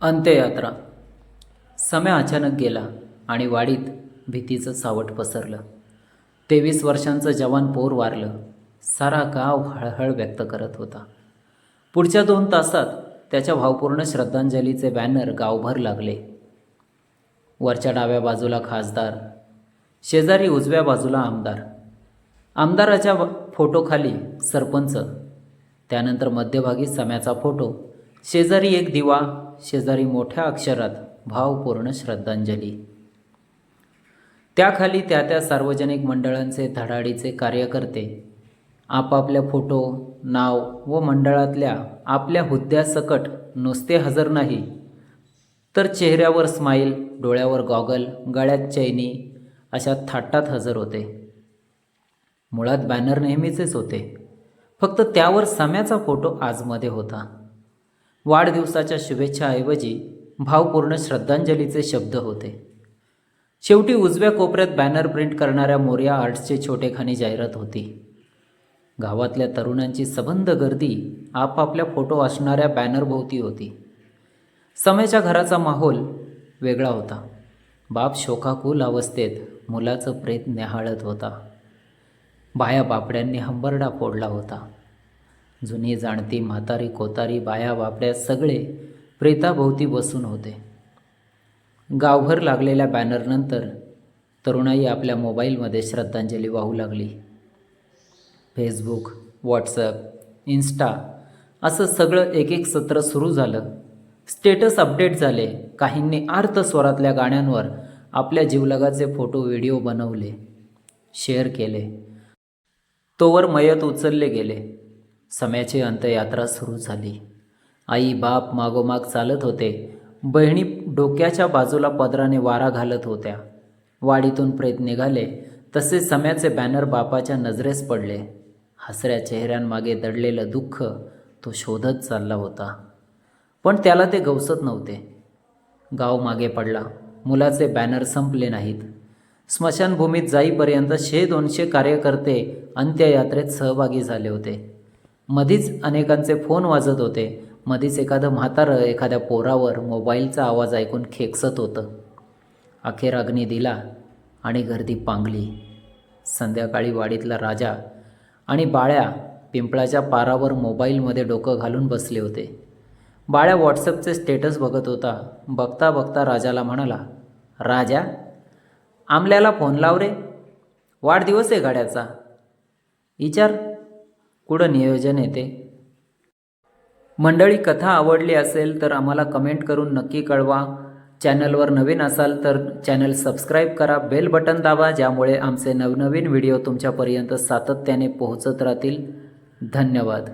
अंत्ययात्रा. समय अचानक गेला आणि वाडीत भीतीचं सावट पसरलं. तेवीस वर्षांचं जवान पोर वारलं. सारा गाव हळहळ व्यक्त करत होता. पुढच्या दोन तासात त्याच्या भावपूर्ण श्रद्धांजलीचे बॅनर गावभर लागले. वरच्या डाव्या बाजूला खासदार शेजारी उजव्या बाजूला आमदार. आमदाराच्या फोटोखाली सरपंच. त्यानंतर मध्यभागी सम्याचा फोटो. शेजारी एक दिवा शेजारी मोठ्या अक्षरात भावपूर्ण श्रद्धांजली. त्याखाली त्या त्या सार्वजनिक मंडळांचे धडाडीचे कार्यकर्ते आपापल्या फोटो नाव व मंडळातल्या आपल्या हुद्द्यासकट नुसते हजर नाही तर चेहऱ्यावर स्माईल डोळ्यावर गॉगल गळ्यात चैनी अशा थाटात हजर होते. मुळात बॅनर नेहमीचेच होते. फक्त त्यावर सम्याचा फोटो आजमध्ये होता. वाढदिवसाच्या शुभेच्छाऐवजी भावपूर्ण श्रद्धांजलीचे शब्द होते. शेवटी उजव्या कोपऱ्यात बॅनर प्रिंट करणाऱ्या मोर्या आर्ट्सचे छोटेखानी जाहिरात होती. गावातल्या तरुणांची सबंध गर्दी आपापल्या फोटो असणाऱ्या बॅनरभोवती होती. समयच्या घराचा माहोल वेगळा होता. बाप शोकाकुल अवस्थेत मुलाचं प्रेत न्याहाळत होता. बाया बापड्यांनी हंबरडा फोडला होता. जुनी जाणती म्हातारी कोतारी बाया बापड्या सगळे प्रेताभोवती बसून होते. गावभर लागलेल्या बॅनरनंतर तरुणाई आपल्या मोबाईलमध्ये श्रद्धांजली वाहू लागली. फेसबुक व्हॉट्सअप इन्स्टा असं सगळं एक एक सत्र सुरू झालं. स्टेटस अपडेट झाले. काहींनी आर्त स्वरातल्या गाण्यांवर आपल्या जीवलगाचे फोटो व्हिडिओ बनवले शेअर केले. तोवर मयत उचलले गेले. सम्याची अंत्ययात्रा सुरू झाली. आई बाप मागोमाग चालत होते. बहिणी डोक्याच्या बाजूला पदराने वारा घालत होत्या. वाडीतून प्रेत निघाले. तसे सम्याचे बॅनर बापाच्या नजरेस पडले. हसऱ्या चेहऱ्यांमागे दडलेलं दुःख तो शोधत चालला होता. पण त्याला ते गवसत नव्हते. गाव मागे पडला. मुलाचे बॅनर संपले नाहीत. स्मशानभूमीत जाईपर्यंत शे दोनशे कार्यकर्ते अंत्ययात्रेत सहभागी झाले होते. मधीच अनेकांचे फोन वाजत होते. मधीच एखादं म्हातारं एखाद्या पोरावर मोबाईलचा आवाज ऐकून खेकसत होतं. अखेर अग्नी दिला आणि गर्दी पांगली. संध्याकाळी वाडीतला राजा आणि बाळ्या पिंपळाच्या पारावर मोबाईलमध्ये डोकं घालून बसले होते. बाळ्या व्हॉट्सअपचे स्टेटस बघत होता. बघता बघता राजाला म्हणाला राजा आमल्याला फोन लाव रे. वाढदिवस आहे गाड्याचा. विचार कुठं नियोजन येते मंडळी कथा आवडली असेल तर आम्हाला कमेंट करून नक्की कळवा. चॅनलवर नवीन असाल तर चॅनल सबस्क्राईब करा बेल बटन दाबा ज्यामुळे आमचे नवनवीन व्हिडिओ तुमच्यापर्यंत सातत्याने पोहोचत राहतील. धन्यवाद.